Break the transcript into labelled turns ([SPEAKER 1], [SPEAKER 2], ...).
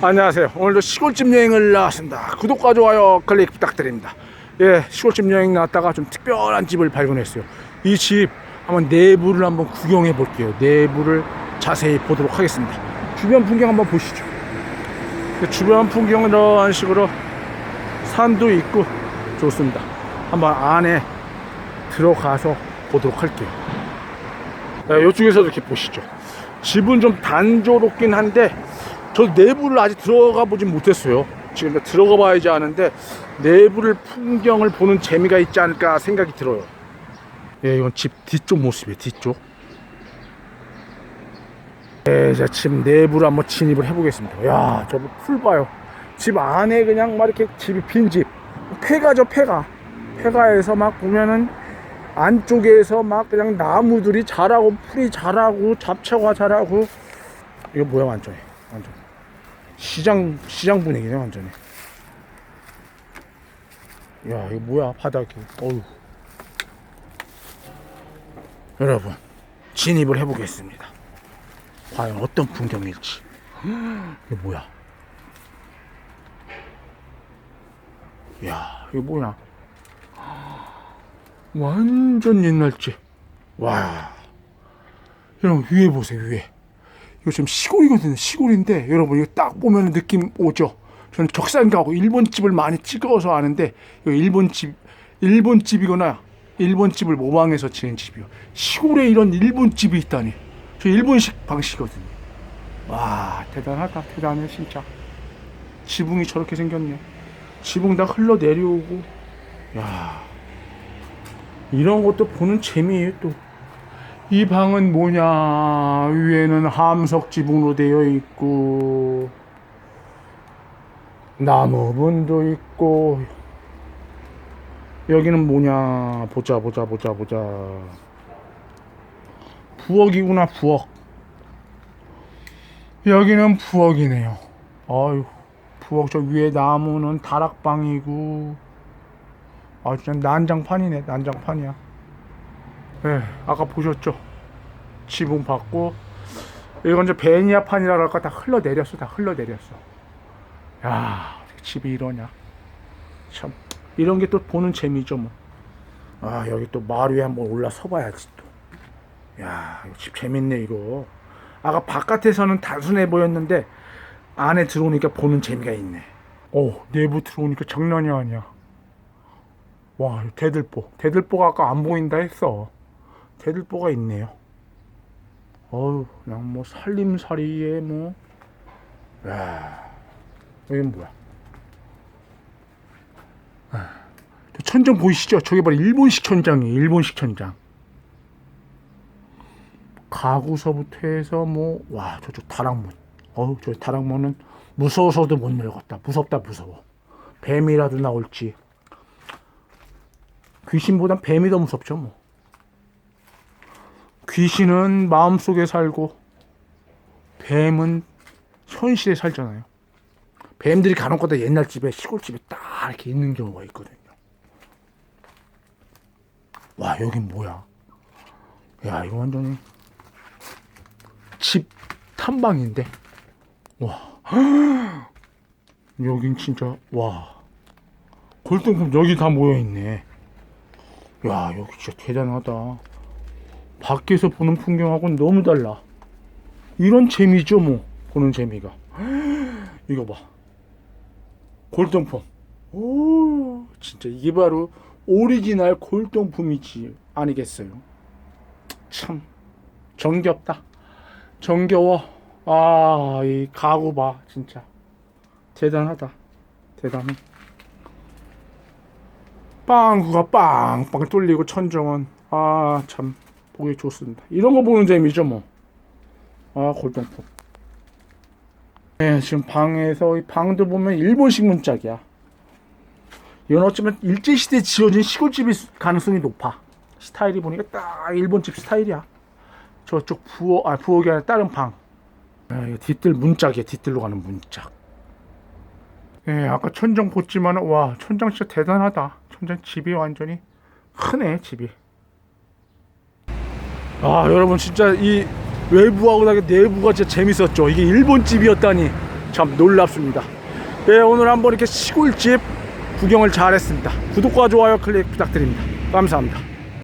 [SPEAKER 1] 안녕하세요. 오늘도 시골집 여행을 나왔습니다. 구독과 좋아요 클릭 부탁드립니다. 예, 시골집 여행 나왔다가 좀 특별한 집을 발견했어요. 이 집 한번 내부를 한번 구경해 볼게요. 내부를 자세히 보도록 하겠습니다. 주변 풍경 한번 보시죠. 그 주변 풍경은 이런 식으로 산도 있고 좋습니다. 한번 안에 들어가서 보도록 할게요. 네, 이쪽에서도 이렇게 보시죠. 집은 좀 단조롭긴 한데 저 내부를 아직 들어가 보진 못했어요. 지금 들어가 봐야지 아는데 내부를 풍경을 보는 재미가 있지 않을까 생각이 들어요. 예, 이건 집 뒤쪽 모습이에요. 뒤쪽. 네, 자, 집 내부를 한번 진입을 해보겠습니다. 야, 저풀 봐요. 집 안에 그냥 막 이렇게 집이 빈 집. 폐가죠, 폐가. 폐가에서 막 보면은 안쪽에서 막 그냥 나무들이 자라고 풀이 자라고 잡초가 자라고 이거 뭐야 완전히 완전 시장 시장 분위기네 완전히. 야 이거 뭐야 바닥이. 어우 여러분 진입을 해보겠습니다. 과연 어떤 풍경일지. 이게 뭐야? 야 이거 뭐야 완전 옛날 집. 와. 여러분 위에 보세요 위에. 지금 시골이거든요 시골인데 여러분 이거 딱 보면 느낌 오죠. 저는 적산 가고 일본 집을 많이 찍어서 아는데 일본 집 일본 집이거나 일본 집을 모방해서 지은 집이요. 시골에 이런 일본 집이 있다니. 저 일본식 방식이거든요. 와 대단하다 대단해 진짜. 지붕이 저렇게 생겼네. 지붕 다 흘러 내려오고. 야. 이런 것도 보는 재미예요 또. 이 방은 뭐냐? 위에는 함석 지붕으로 되어 있고 나무분도 있고 여기는 뭐냐? 보자 보자 보자 보자. 부엌이구나 부엌. 여기는 부엌이네요. 아유 부엌 저 위에 나무는 다락방이고 아 진짜 난장판이네 난장판이야. 예 아까 보셨죠 지붕 받고 이건 이제 베니아판이라 할까? 다 흘러내렸어 다 흘러내렸어. 야 집이 이러냐? 참 이런 게 또 보는 재미죠 뭐 아 여기 또 마을 위에 한번 올라서 봐야지 또야 집 재밌네 이거. 아까 바깥에서는 단순해 보였는데 안에 들어오니까 보는 재미가 있네. 오 내부 들어오니까 장난이 아니야. 와, 대들보. 대들보가 아까 안 보인다 했어. 대들보가 있네요. 어우, 그냥 뭐 살림살이에 뭐. 야, 여긴 뭐야? 아, 저 천장 보이시죠? 저게 바로 일본식 천장이에요. 일본식 천장. 가구서부터 해서 뭐, 와, 저쪽 다락문. 어우, 저 다락문은 무서워서도 못 열었다. 무섭다, 무서워. 뱀이라도 나올지. 귀신보단 뱀이 더 무섭죠, 뭐. 귀신은 마음속에 살고, 뱀은 현실에 살잖아요. 뱀들이 간혹가다 옛날 집에, 시골집에 딱 이렇게 있는 경우가 있거든요. 와, 여긴 뭐야? 야, 이거 완전히 집 탐방인데? 와. 여긴 진짜, 와. 골동품 여기 다 모여있네. 야 여기 진짜 대단하다 밖에서 보는 풍경하고는 너무 달라. 이런 재미죠 뭐. 보는 재미가. 이거 봐. 골동품. 오 진짜 이게 바로 오리지널 골동품이지 아니겠어요? 참 정겹다. 정겨워. 아 이 가구 봐 진짜. 대단하다. 대단해. 빵구가 빵빵 뚫리고 천정은 아참 보기 좋습니다. 이런 거 보는 재미죠 뭐. 아 골동품. 네 지금 방에서 이 방도 보면 일본식 문짝이야. 이건 어쩌면 일제 시대 지어진 시골집일 가능성이 높아. 스타일이 보니까 딱 일본집 스타일이야. 저쪽 부엌 아 부엌이 아니라 다른 방. 아, 이거 뒤뜰 문짝이야 뒤뜰로 가는 문짝. 예, 아까 천장 봤지만 와 천장 진짜 대단하다. 천장 집이 완전히 크네 집이. 아 여러분 진짜 이 외부하고 다르게 내부가 진짜 재밌었죠. 이게 일본 집이었다니 참 놀랍습니다. 네, 오늘 한번 이렇게 시골집 구경을 잘 했습니다. 구독과 좋아요 클릭 부탁드립니다. 감사합니다.